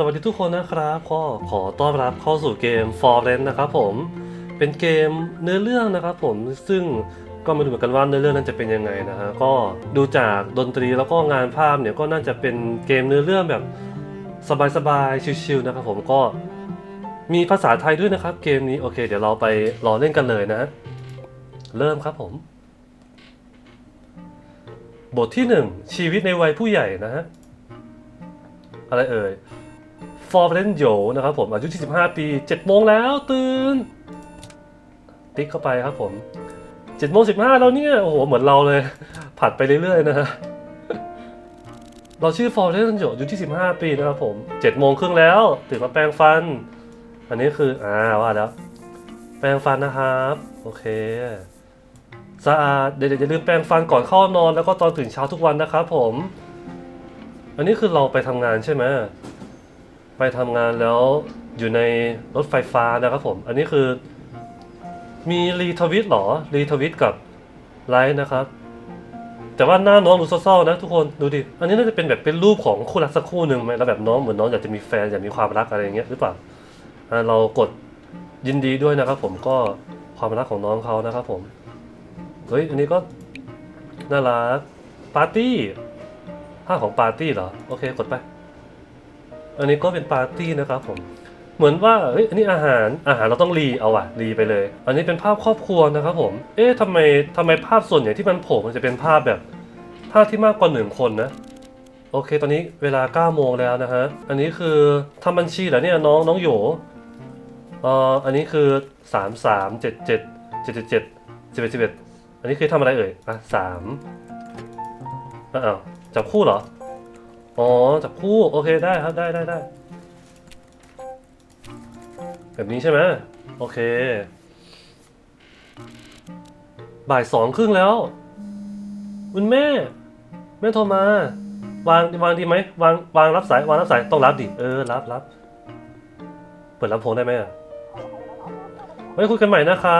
สวัสดีทุกคนนะครับก็ขอต้อนรับเข้าสู่เกม f o r e n นะครับผมเป็นเกมเนื้อเรื่องนะครับผมซึ่งก็ไม่รู้เหมือนกันว่าเนื้อเรื่องนั้นจะเป็นยังไงนะฮะก็ดูจากดนตรีแล้วก็งานภาพเนี่ยก็น่าจะเป็นเกมเนื้อเรื่องแบบสบายๆชิลๆนะครับผมก็มีภาษาไทยด้วยนะครับ เกมนี้โอเค เดี๋ยวเราไปรอเล่นกันเลยนะ เริ่มครับผม บทที่หนึ่งชีวิตในวัยผู้ใหญ่นะฮะอะไรเอ่ย ฟอร์เรนโยนะครับผมอายุ 25 ปี 7 โมงแล้วตื่น ติ๊กเข้าไปครับผม 7 โมง 15 แล้วเนี่ย โอ้โห เหมือนเราเลย ผัดไปเรื่อยๆนะฮะเราชื่อฟอร์เรนโยอายุ 25 ปีนะครับผม 7 โมงครึ่งแล้วตื่นมาแปรงฟัน อันนี้คือ อ่าว่าแล้ว แปรงฟันนะครับ โอเคสะอาดเดี๋ยวอย่าลืมแปรงฟันก่อนเข้านอนแล้วก็ตอนตื่นเช้าทุกวันนะครับผม อันนี้คือเราไปทำงานใช่ไหม ไปทำงานแล้วอยู่ในรถไฟฟ้านะครับผม อันนี้คือ มีรีทวิตหรอ รีทวิตกับไลฟ์นะครับ แต่ว่าหน้าน้องดูเศร้าๆนะทุกคนดูดิ อันนี้น่าจะเป็นแบบเป็นรูปของคู่รักสักคู่หนึ่งไหมแล้วแบบน้องเหมือนน้องอยากจะมีแฟนอยากมีความรักอะไรอย่างเงี้ยหรือเปล่าอ่าเรากดยินดีด้วยนะครับผมก็ความรักของน้องเขานะครับผม เฮ้ยอันนี้ก็น่ารักปาร์ตี้ภาพของปาร์ตี้เหรอ โอเคกดไป อันนี้ก็เป็นปาร์ตี้นะครับผมเหมือนว่าเฮ้ยอันนี้อาหารอาหารเราต้องรีเอาอะรีไปเลย อันนี้เป็นภาพครอบครัวนะครับผม เอ๊ะทำไมทำไมภาพส่วนใหญ่ที่มันโผล่มันจะเป็นภาพแบบ ภาพที่มากกว่าหนึ่งคนนะ โอเค ตอนนี้เวลา9โมงแล้วนะฮะ อันนี้คือทำบัญชีเหรอเนี่ยน้องน้องโยเอ่ออันนี้คือ3 3 7 7 7 7 7 11 11อันนี้คือทำอะไรเอ่ยอะสามอ้าวจับคู่เหรอ อ๋อจับคู่โอเคได้ครับได้ได้ได้แบบนี้ใช่ไหมโอเค บ่ายสองครึ่งแล้ว คุณแม่ แม่โทรมา วางวางดีไหมวางวางรับสายวางรับสายต้องรับดิเออรับรับเปิดลำโพงได้ไหมอะไว้คุยกันใหม่นะคะ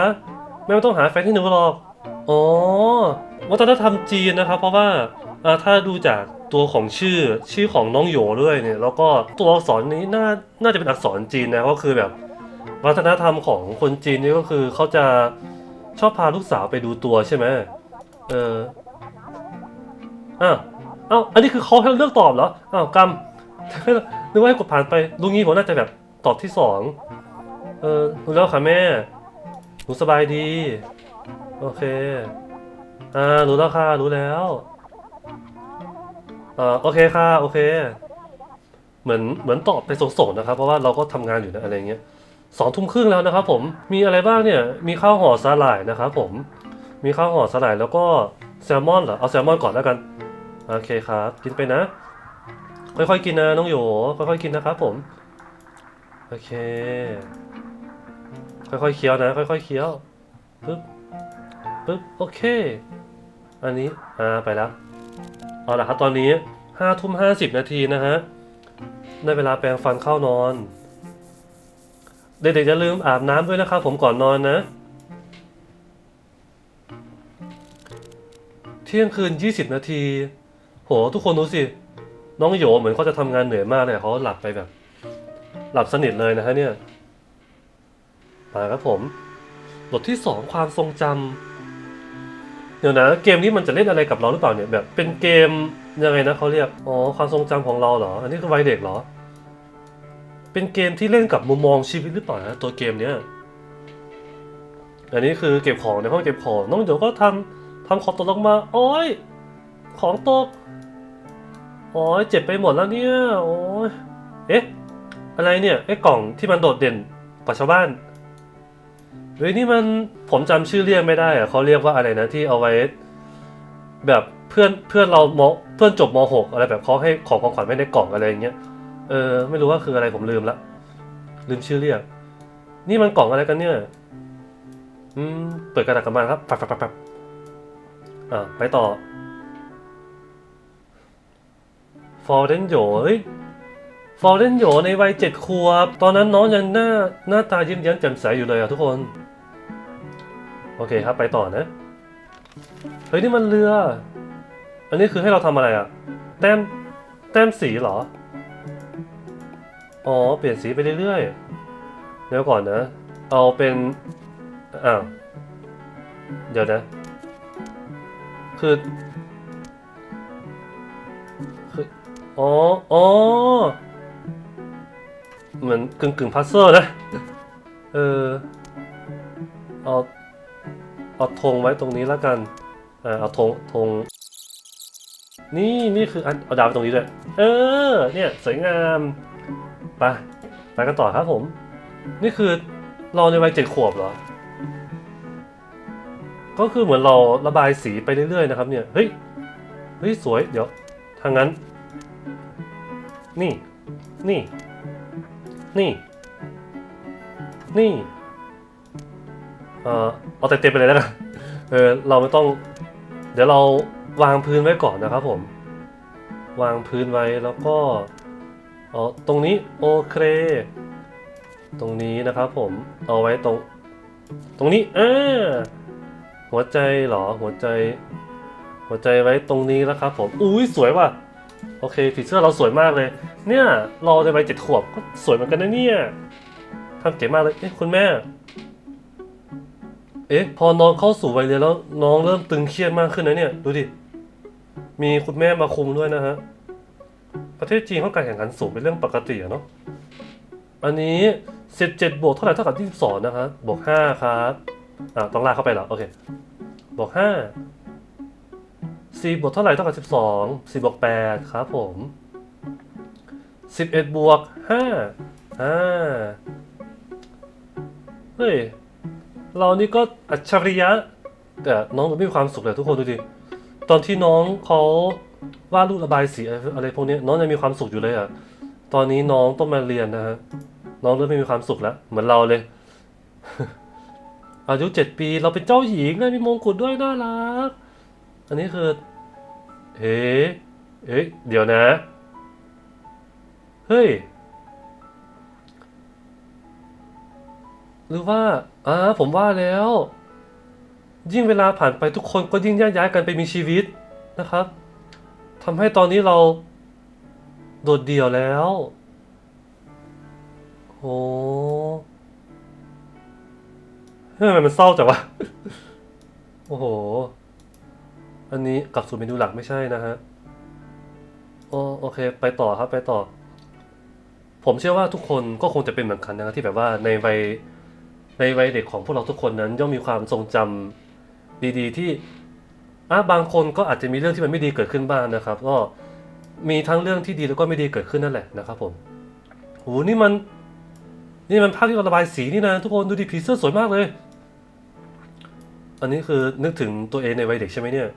ไม่ต้องหาแฟนที่หนูหรอกอ๋อวัฒนธรรมจีนนะครับ เพราะว่า อ่าถ้าดูจากตัวของชื่อชื่อของน้องโยด้วยเนี่ยแล้วก็ตัวอักษรนี้น่าน่าจะเป็นอักษรจีนนะก็คือแบบวัฒนธรรมของคนจีนนี่ก็คือเขาจะชอบพาลูกสาวไปดูตัวใช่ไหมเอออ้าวอ้าวอันนี้คือเขาให้เราเลือกตอบเหรออ้าวกรรมนึกว่าให้กดผ่านไปลุงนี้ผมน่าจะแบบตอบที่สองเออรู้แล้วค่ะแม่หนูสบายดี โอเค อ่ารู้แล้วค่ะรู้แล้ว อ่าโอเคค่ะ โอเค เหมือนเหมือนตอบไปส่งๆนะครับ เพราะว่าเราก็ทำงานอยู่นะอะไรเงี้ยสองทุ่มครึ่งแล้วนะครับ ผมมีอะไรบ้างเนี่ย มีข้าวห่อสาหร่ายนะครับผมมีข้าวห่อสาหร่ายแล้วก็แซลมอนเหรอเอาแซลมอนก่อนแล้วกันโอเคครับ กินไปนะ ค่อยๆกินนะน้องโยค่อยๆกินนะครับ ผมโอเค ค่อยๆเคี้ยวนะ ค่อยๆเคี้ยวปึ๊บปึ๊บโอเค อันนี้อ่าไปแล้ว เอาละครับตอนนี้ห้าทุ่มห้าสิบนาทีนะฮะได้เวลาแปรงฟันเข้านอน เด็กๆอย่าลืมอาบน้ำด้วยนะครับผมก่อนนอนนะ เที่ยงคืน20นาที โหทุกคนดูสิ น้องโยเหมือนเขาจะทำงานเหนื่อยมากเลยเขาหลับไปแบบ หลับสนิทเลยนะฮะเนี่ยมาครับผม บทที่สองความทรงจำ เดี๋ยวนะเกมนี้มันจะเล่นอะไรกับเราหรือเปล่าเนี่ยแบบเป็นเกมยังไงนะเขาเรียกอ๋อความทรงจำของเราเหรอ อันนี้คือวัยเด็กเหรอ เป็นเกมที่เล่นกับมุมมองชีวิตหรือเปล่านะตัวเกมเนี้ยอันนี้คือเก็บของในห้องเก็บของน้องเดี๋ยวก็ทำทำของตกลงมาโอ้ยของตกโอ้ยเจ็บไปหมดแล้วเนี่ยโอ้ยเอ๊ะอะไรเนี่ยไอ้กล่องที่มันโดดเด่นกว่าชาวบ้าน เฮ้ยนี่มันผมจำชื่อเรียกไม่ได้อะเขาเรียกว่าอะไรนะที่เอาไว้ แบบเพื่อนเพื่อนเรามเพื่อนจบมหกอะไรแบบเขาให้ของของขวัญไม่ในกล่องอะไรอย่างเงี้ยเออไม่รู้ว่าคืออะไรผมลืมละลืมชื่อเรียก นี่มันกล่องอะไรกันเนี่ยอืมเปิดกระดาษกลับมาครับปับปับปับปับอ่าไปต่อฟอร์เรนโยเฮ้ยฟอร์เรนโยในวัยเจ็ดขวบ ตอนนั้นน้องยังหน้าหน้าตายิ้มแย้มแจ่มใสอยู่เลยอะทุกคน โอเคครับไปต่อนะ เฮ้ยนี่มันเรือ อันนี้คือให้เราทำอะไรอะแต้มแต้มสีเหรอ อ๋อ เปลี่ยนสีไปเรื่อยๆ เดี๋ยวก่อนนะ เอาเป็น อ้าว เดี๋ยวนะ คือ คือ อ๋อ อ๋อ เหมือนกึ่งกึ่งพัซเซอร์นะ เออ เอา เอาธงไว้ตรงนี้แล้วกันเออเอาธงธงนี่นี่คืออันเอาดาวไปตรงนี้ด้วย เออ เนี่ยสวยงามไปไปกันต่อครับผม นี่คือเราในวัยเจ็ดขวบเหรอ ก็คือเหมือนเราระบายสีไปเรื่อยๆนะครับเนี่ย เฮ้ย เฮ้ยสวย เดี๋ยว ทางนั้น นี่ นี่ นี่ นี่ ออเอาเต็มๆไปเลยแล้วกันเออเราไม่ต้อง เดี๋ยวเราวางพื้นไว้ก่อนนะครับผม วางพื้นไว้แล้วก็อ๋อตรงนี้โอเค ตรงนี้นะครับผมเอาไว้ตรง ตรงนี้อ่าหัวใจเหรอหัวใจ หัวใจไว้ตรงนี้แล้วครับผมอุ้ยสวยว่ะโอเคผีเสื้อเราสวยมากเลย เนี่ยเราในวัยเจ็ดขวบก็สวยเหมือนกันนะเนี่ยทำเก๋มากเลยเอ๊ะคุณแม่ เอ๊ะ พอน้องเข้าสู่วัยเรียนแล้วน้องเริ่มตึงเครียดมากขึ้นนะเนี่ย ดูดิ มีคุณแม่มาคุมด้วยนะฮะ ประเทศจีนเขาการแข่งขันสูงเป็นเรื่องปกติอะเนาะ อันนี้ 17 บวกเท่าไหร่เท่ากับ 22 นะครับ บวก 5 ครับ อ่าต้องลากเข้าไปเหรอ โอเค บวก 5 4 บวกเท่าไหร่เท่ากับ 12 4 บวก 8 ครับผม 11 บวก5อ่าเฮ้ย เรานี่ก็อัจฉริยะ แต่น้องไม่มีความสุขเลยทุกคนดูดิ ตอนที่น้องเขาวาดรูประบายสีอะไรพวกนี้น้องยังมีความสุขอยู่เลยอะ ตอนนี้น้องต้องมาเรียนนะฮะ น้องเริ่มไม่มีความสุขแล้ว เหมือนเราเลย อายุเจ็ดปีเราเป็นเจ้าหญิงเลยมีมงกุฎด้วยน่ารัก อันนี้คือ เฮ้เอ๊ะเดี๋ยวนะ เฮ้ย หรือว่าอ่าผมว่าแล้ว ยิ่งเวลาผ่านไปทุกคนก็ยิ่งแยกย้ายกันไปมีชีวิตนะครับทำให้ตอนนี้เรา โดดเดี่ยวแล้วโอ้เฮ้ยทำไมมันเศร้าจังวะ โอ้โห อันนี้กลับสู่เมนูหลักไม่ใช่นะฮะโอโอเค ไปต่อครับไปต่อ ผมเชื่อว่าทุกคนก็คงจะเป็นเหมือนกันนะครับที่แบบว่าในวัย ในวัยเด็กของพวกเราทุกคนนั้นย่อมมีความทรงจำดีๆ ที่อะบางคนก็อาจจะมีเรื่องที่มันไม่ดีเกิดขึ้นบ้างนะครับ ก็มีทั้งเรื่องที่ดีแล้วก็ไม่ดีเกิดขึ้นนั่นแหละนะครับผมโหนี่มัน นี่มันภาพที่ระบายสีนี่นะทุกคนดูดิผีเสื้อสวยมากเลย อันนี้คือนึกถึงตัวเองในวัยเด็กใช่ไหมเนี่ย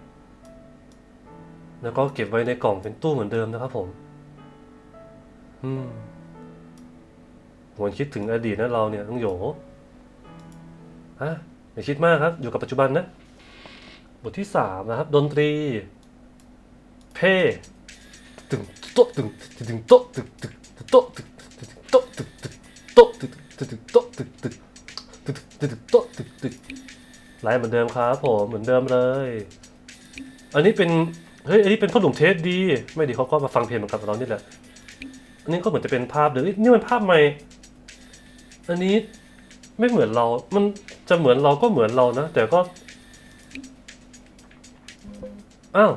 แล้วก็เก็บไว้ในกล่องเป็นตู้เหมือนเดิมนะครับ ผม อืมหวนคิดถึงอดีตนะเราเนี่ยต้องโหย ฮะอย่าคิดมากครับ อยู่กับปัจจุบันนะ บทที่สามนะครับ ดนตรี เพตึงโตตึงตึงโตตึงตึงโตตึงตึงโตตึงตึงโตตึงตึงโตตึงตึงตึงตึงโตตึงตึงไลฟ์เหมือนเดิมครับผมเหมือนเดิมเลย อันนี้เป็นเฮ้ยอันนี้เป็นพ่อหนุ่มเทสดี ไม่ดีเขาก็มาฟังเพลงเหมือนกับเรานี่แหละอันนี้ก็เหมือนจะเป็นภาพเดี๋ยวนี่มันภาพใหม่ อันนี้ไม่เหมือนเรา มัน จะเหมือนเราก็เหมือนเรานะ แต่ก็ อ้าว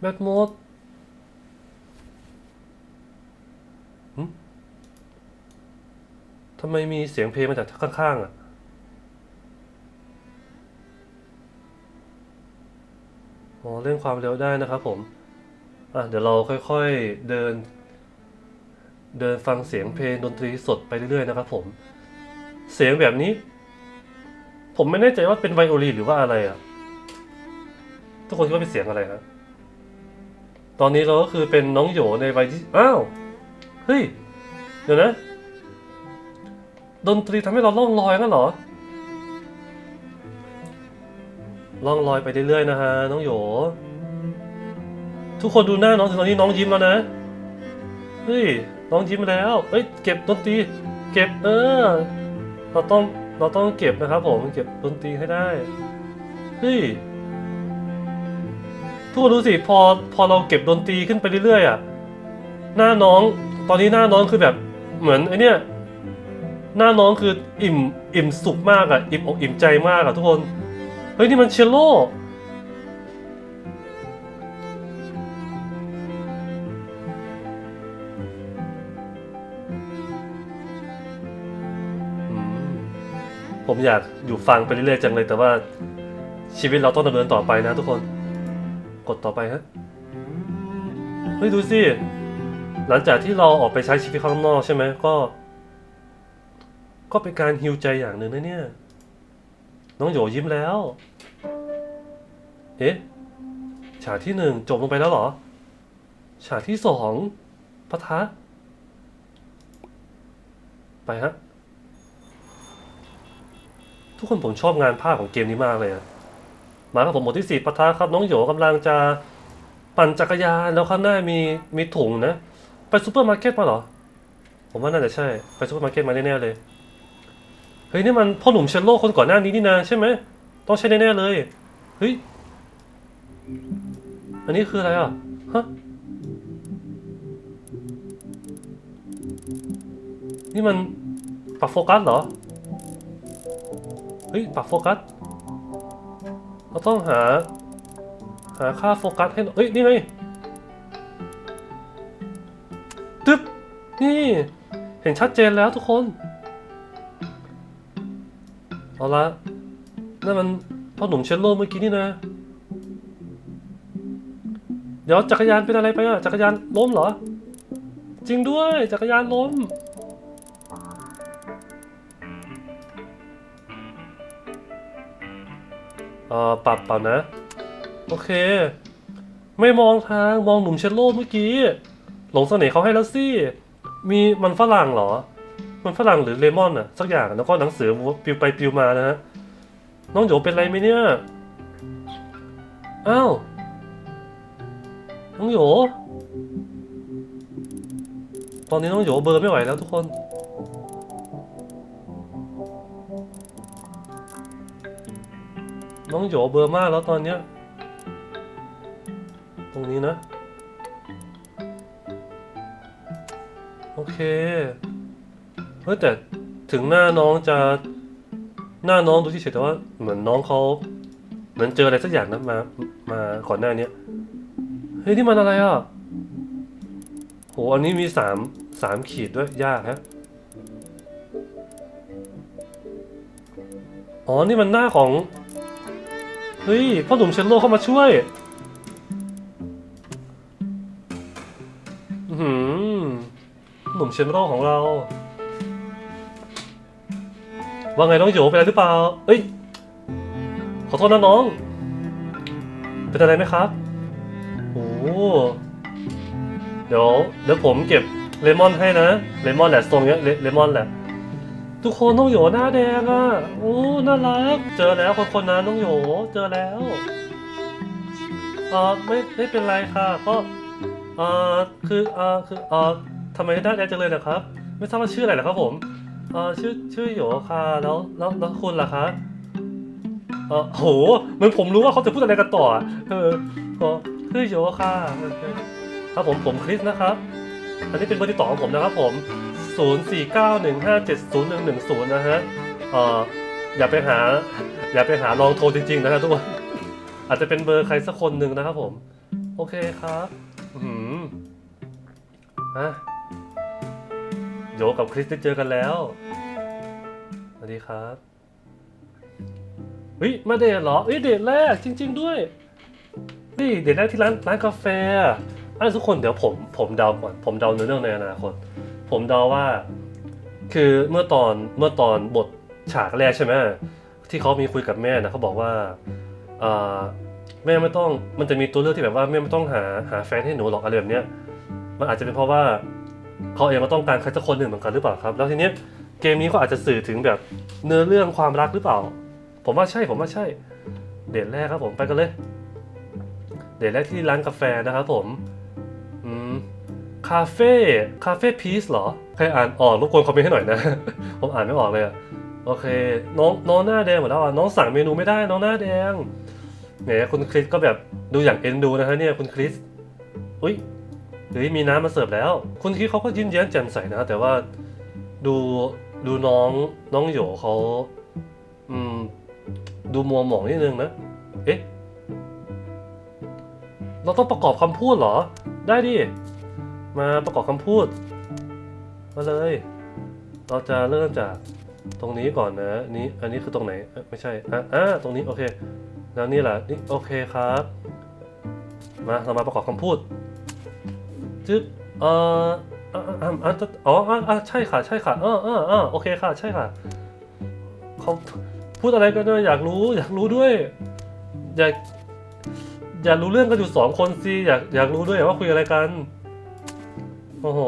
แบทโมดทำไมมีเสียงเพลงมาจากข้างๆอะอ๋อเล่นความเร็วได้นะครับผม อะเดี๋ยวเราค่อยๆเดิน เดินฟังเสียงเพลงดนตรีสดไปเรื่อยๆนะครับผม เสียงแบบนี้ ผมไม่แน่ใจว่าเป็นไวโอลินหรือว่าอะไรอะ ทุกคนคิดว่าเป็นเสียงอะไรครับตอนนี้เราก็คือเป็นน้องโยในวัยที่อ้าว เฮ้ย เดี๋ยวนะ ดนตรีทำให้เราล่องลอยงั้นเหรอ ล่องลอยไปเรื่อยๆนะฮะน้องโย ทุกคนดูหน้าน้องตอนนี้น้องยิ้มแล้วนะ เฮ้ย น้องยิ้มแล้ว เฮ้ย เก็บดนตรี เก็บเออ เราต้องเราต้องเก็บนะครับผมเก็บดนตรีให้ได้เฮ้ยทุกคนดูสิพอพอเราเก็บดนตรีขึ้นไปเรื่อยๆอะหน้าน้องตอนนี้หน้าน้องคือแบบเหมือนไอเนี้ยหน้าน้องคืออิ่มอิ่มสุขมากอะอิ่มอกอิ่มใจมากอะทุกคนเฮ้ยนี่มันเชลโล ผมอยากอยู่ฟังไปเรื่อยๆจังเลย แต่ว่าชีวิตเราต้องดำเนินต่อไปนะทุกคน กดต่อไปฮะ เฮ้ยดูสิ หลังจากที่เราออกไปใช้ชีวิตข้างนอกใช่ไหมก็ ก็เป็นการฮิวใจอย่างหนึ่งนะเนี่ย น้องโยยิ้มแล้ว เอ๊ะ ฉากที่หนึ่งจบลงไปแล้วเหรอ ฉากที่สองปะทะ ไปฮะ ทุกคนผมชอบงานภาพของเกมนี้มากเลยอะมาครับผมหมดที่สี่ปะทะครับน้องโยกำลังจะปั่นจักรยานแล้วข้างหน้ามีมีถุงนะ ไปซูเปอร์มาร์เก็ตมาเหรอ ผมว่าน่าจะใช่ ไปซูเปอร์มาร์เก็ตมาแน่ๆเลย เฮ้ยนี่มันพ่อหนุ่มเชลโลคนก่อนหน้านี้นี่นาใช่ไหมต้องใช่แน่ๆเลย เฮ้ย อันนี้คืออะไรอะ ฮะ นี่มันปรับโฟกัสเหรอ เฮ้ย ปรับโฟกัส เราต้องหา หาค่าโฟกัสให้หน่อยเฮ้ย นี่ไงตึ๊บ นี่ เห็นชัดเจนแล้วทุกคน เอาละนั่นมันพ่อหนุ่มเชลโลเมื่อกี้นี่นะ เดี๋ยวจักรยานเป็นอะไรไปอะ จักรยานล้มเหรอ จริงด้วย จักรยานล้ม เอ่อปรับเปล่านะ โอเค ไม่มองทางมองหนุ่มเชลโลเมื่อกี้ หลงเสน่ห์เขาให้แล้วสิ มีมันฝรั่งเหรอ มันฝรั่งหรือเลมอนอะสักอย่างแล้วก็หนังสือปลิวไปปลิวมานะฮะน้องโยเป็นไรไหมเนี่ย อ้าว น้องโย ตอนนี้น้องโยเบอร์ไม่ไหวแล้วทุกคน น้องโยเบอร์มากแล้วตอนเนี้ย ตรงนี้นะ โอเค เฮ้ยแต่ถึงหน้าน้องจะ หน้าน้องดูที่เฉยแต่ว่าเหมือนน้องเขาเหมือนเจออะไรสักอย่างนะมา มาก่อนหน้าเนี้ย เฮ้ย นี่มันอะไรอะ โห อันนี้มีสามสามขีดด้วย ยากฮะอ๋อ นี่มันหน้าของ เฮ้ยพ่อหนุ่มเชนโลเข้ามาช่วยอื้อหือหนุ่มเชนโลของเรา ว่าไงน้องโยเป็นอะไรหรือเปล่า เอ้ย ขอโทษนะน้อง เป็นอะไรไหมครับโอ้เดี๋ยวเดี๋ยวผมเก็บเลมอนให้นะ เลมอนแหละทรงเนี้ยเลเลมอนแหละ ทุกคนน้องโยหน้าแดงอะ โอ้ น่ารัก เจอแล้วคนคนนั้นน้องโยเจอแล้วเออไม่ไม่เป็นไรค่ะก็เออคือเออคือเออทำไมหน้าแดงจังเลยนะครับ ไม่ทราบว่าชื่ออะไรเหรอครับผมเออชื่อชื่อโยค่ะแล้วแล้วแล้วคุณล่ะคะเออโหเหมือนผมรู้ว่าเขาจะพูดอะไรกันต่อเออก็ชื่อโยค่ะครับผมผมคริสนะครับ อันนี้เป็นเบอร์ติดต่อของผมนะครับผม 0491570110นะฮะเอออย่าไปหา อย่าไปหาลองโทรจริง ๆ นะฮะทุกคน อาจจะเป็นเบอร์ใครสักคนหนึ่งนะครับผม โอเคครับอืมอะโยกับคริสได้เจอกันแล้วสวัสดีครับเฮ้ยมาเดทเหรอเฮ้ยเดทแรกจริง ๆ ด้วยเฮ้ยเดทแรกที่ร้านร้านกาแฟอะอะทุกคนเดี๋ยวผมผมเดาก่อน ผมเดาในเรื่องในอนาคต ผมเดาว่า คือเมื่อตอนเมื่อตอนบทฉากแรกใช่ไหมที่เขามีคุยกับแม่นะเขาบอกว่าแม่ไม่ต้องมันจะมีตัวเลือกที่แบบว่าแม่ไม่ต้องหาหาแฟนให้หนูหรอกอะไรแบบเนี้ยมันอาจจะเป็นเพราะว่าเขาเองก็ต้องการใครสักคนหนึ่งเหมือนกันหรือเปล่าครับ แล้วทีเนี้ยเกมนี้ก็อาจจะสื่อถึงแบบเนื้อเรื่องความรักหรือเปล่า ผมว่าใช่ผมว่าใช่ เดทแรกครับผมไปกันเลย เดทแรกที่ร้านกาแฟนะครับผม คาเฟ่คาเฟ่พีซเหรอ ใครอ่านออกรบกวนคอมเมนต์ให้หน่อยนะ ผมอ่านไม่ออกเลยอะโอเค น้องน้องหน้าแดงหมดแล้วอะน้องสั่งเมนูไม่ได้น้องหน้าแดงแหมคุณคริสก็แบบดูอย่างเอ็นดูนะฮะเนี่ยคุณคริสอุ้ยเฮ้ยมีน้ำมาเสิร์ฟแล้ว คุณคิดเขาก็ยิ้มแย้มแจ่มใสนะ แต่ว่าดูดูน้องน้องโหยเขาอืมดูมัวหมองนิดนึงนะ เอ๊ะ เราต้องประกอบคำพูดเหรอ ได้ดิ มาประกอบคำพูด มาเลย เราจะเริ่มจากตรงนี้ก่อนนะนี้อันนี้คือตรงไหนไม่ใช่อะอะตรงนี้โอเค แล้วนี่แหละนี่โอเคครับ มาเรามาประกอบคำพูดจึ๊บเอ่ออะอะอะอะอ๋อใช่ค่ะใช่ค่ะเออเออเออโอเคค่ะ ใช่ค่ะเขาพูดอะไรกันเนี่ยอยากรู้อยากรู้ด้วยอยากอยากรู้เรื่องกันอยู่สองคนสิอยากอยากรู้ด้วยว่าคุยอะไรกัน โอ้โห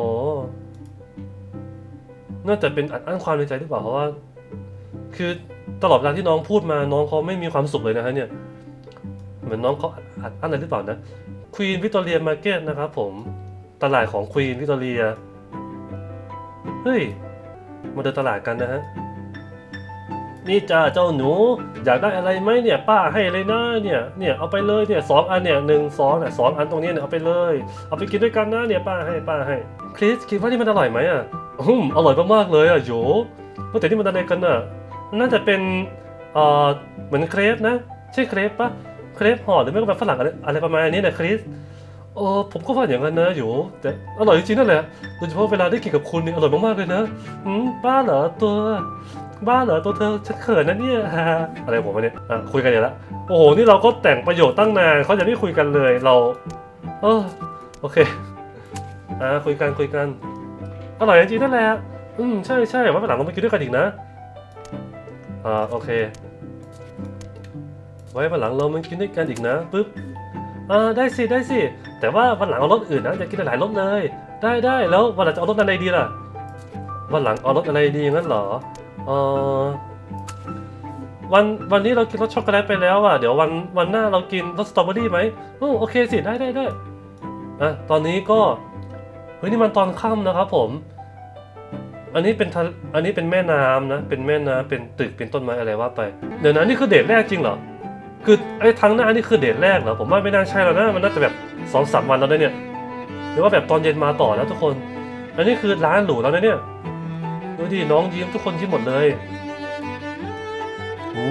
น่าจะเป็นอัดอั้นความในใจหรือเปล่าเพราะว่า คือตลอดเวลาที่น้องพูดมาน้องเขาไม่มีความสุขเลยนะฮะเนี่ย เหมือนน้องเขาอัดอั้นอะไรหรือเปล่านะควีนวิตอเรียมาร์เก็ตนะครับผมตลาดของควีนวิตอเรีย เฮ้ย มาเดินตลาดกันนะฮะ นี่จ้าเจ้าหนู อยากได้อะไรไหมเนี่ยป้าให้เลยนะเนี่ยเนี่ยเอาไปเลยเนี่ยสองอันเนี่ยหนึ่งสองเนี่ยสองอันตรงนี้เนี่ยเอาไปเลย เอาไปกินด้วยกันนะเนี่ยป้าให้ป้าให้คริสคิดว่านี่มันอร่อยไหมอะอืมอร่อยมากๆเลยอะโยว่าแต่นี่มันอะไรกันอะมันน่าจะเป็นเอ่อเหมือนเครปนะใช่เครปปะเครปห่อหรือไม่ก็แบบฝรั่งอะไรอะไรประมาณนี้นะคริสเออผมก็ว่าอย่างนั้นนะโยแต่อร่อยจริงๆนั่นแหละโดยเฉพาะเวลาได้กินกับคุณนี่อร่อยมากๆเลยนะอืมบ้าเหรอตัว บ้าเหรอตัวเธอฉันเขินนะเนี่ยอะไรผมวะเนี่ยคุยกันอย่างละโอ้โหนี่เราก็แต่งประโยชน์ตั้งนานเขายังไม่คุยกันเลยเรา เออโอเคอ่าคุยกันคุยกันอร่อยจริงๆนั่นแหละอืมใช่ใช่ไว้วันหลังเราไปกินด้วยกันอีกนะอ่าโอเค ไว้วันหลังเรามากินด้วยกันอีกนะปึ๊บอ่าได้สิได้สิแต่ว่าวันหลังเอารสอื่นนะอยากกินหลายรสเลย ได้ได้แล้ววันหลังจะเอารสอะไรดีล่ะวันหลังเอารสอะไรดีงั้นเหรอ ออวันวันนี้เรากินรสช็อกโกแลตไปแล้วอะ เดี๋ยววันวันหน้าเรากินรสสตรอเบอรี่ไหมอือโอเคสิได้ได้ได้อะตอนนี้ก็เฮ้ยนี่มันตอนค่ำนะครับผม อันนี้เป็นทะอันนี้เป็นแม่น้ำนะ เป็นแม่น้ำเป็นตึกเป็นต้นไม้อะไรว่าไป เดี๋ยวนะนี่คือเดทแรกจริงเหรอ คือไอ้ทางหน้านี่คือเดทแรกเหรอผมว่าไม่น่าใช่แล้วนะมันน่าจะแบบสองสามวันแล้วนะเนี่ยหรือว่าแบบตอนเย็นมาต่อแล้วทุกคน อันนี้คือร้านหรูแล้วนะเนี่ย ดูดิน้องยิ้มทุกคนยิ้มหมดเลยโอ้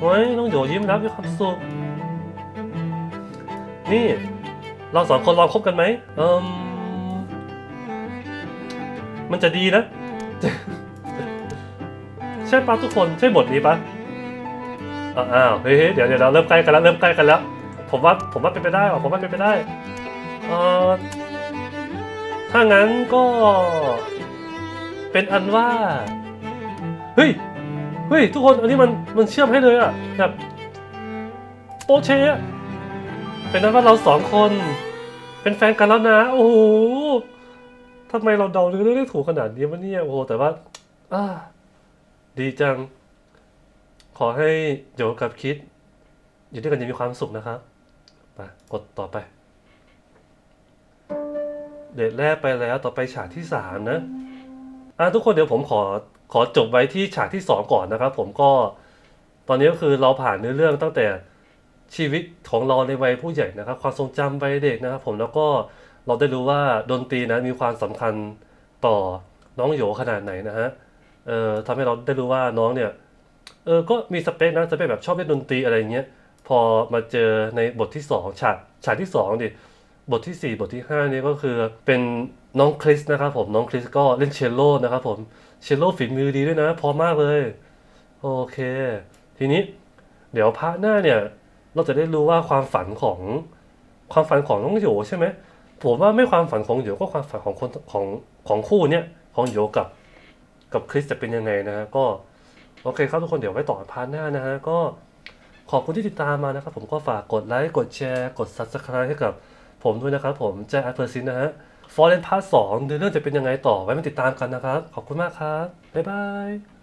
เฮ้ยน้องโยยิ้มแล้วมีความสุขนี่ เราสองคนลองคบกันไหมเอืมมันจะดีนะ ใช่ปะทุกคนใช่บทนี้ปะอ้าวเฮ้ยเดี๋ยวเดี๋ยวเราเริ่มใกล้กันแล้วเริ่มใกล้กันแล้ว ผมว่าผมว่าเป็นไปได้ว่ะผมว่าเป็นไปได้ เออ ถ้างั้นก็ เป็นอันว่า เฮ้ย เฮ้ย ทุกคนอันนี้มันมันเชื่อมให้เลยอะแบบโปเชเป็นนั้นว่าเราสองคน เป็นแฟนกันแล้วนะ โอ้โหทำไมเราเดาเรื่องได้ถูกขนาดนี้วะเนี่ยโอ้โหแต่ว่าอ่าดีจัง ขอให้โยกับคิด อยู่ด้วยกันอยังมีความสุขนะครับ ไป กดต่อไป เดทแรกไปแล้วต่อไปฉากที่สามนะอะทุกคนเดี๋ยวผมขอขอจบไว้ที่ฉากที่สองก่อนนะครับ ผมก็ตอนนี้ก็คือเราผ่านเนื้อเรื่องตั้งแต่ชีวิตของเราในวัยผู้ใหญ่นะครับ ความทรงจำวัยเด็กนะครับ ผมแล้วก็เราได้รู้ว่าดนตรีนะมีความสำคัญต่อน้องโยขนาดไหนนะฮะเอ่อทำให้เราได้รู้ว่าน้องเนี่ยเออก็มีสเปคนะสเปคแบบชอบเล่นดนตรีอะไรเงี้ยพอมาเจอในบทที่สองฉากฉากที่สองดิ บทที่สี่บทที่ห้านี่ก็คือเป็นน้องคริสนะครับผมน้องคริสก็เล่นเชลโลนะครับผมเชลโลฝีมือดีด้วยนะพอมากเลย โอเค ทีนี้เดี๋ยวพาร์ทหน้าเนี่ย เราจะได้รู้ว่าความฝันของความฝันของน้องโยใช่ไหมผมว่าไม่ความฝันของโยก็ความฝันของคนของของคู่เนี่ยของโยกับ กับคริสจะเป็นยังไงนะฮะก็โอเคครับทุกคนเดี๋ยวไว้ต่อพาร์ทหน้านะฮะก็ขอบคุณที่ติดตามมานะครับผมก็ฝากกดไลค์กดแชร์ กด subscribe ให้กับ ผมด้วยนะครับ ผมแจ็คแอปเพอร์ซินนะฮะฟอร์เรนพาร์ทสองเรื่องจะเป็นยังไงต่อไว้มาติดตามกันนะครับ ขอบคุณมากครับ บ๊ายบาย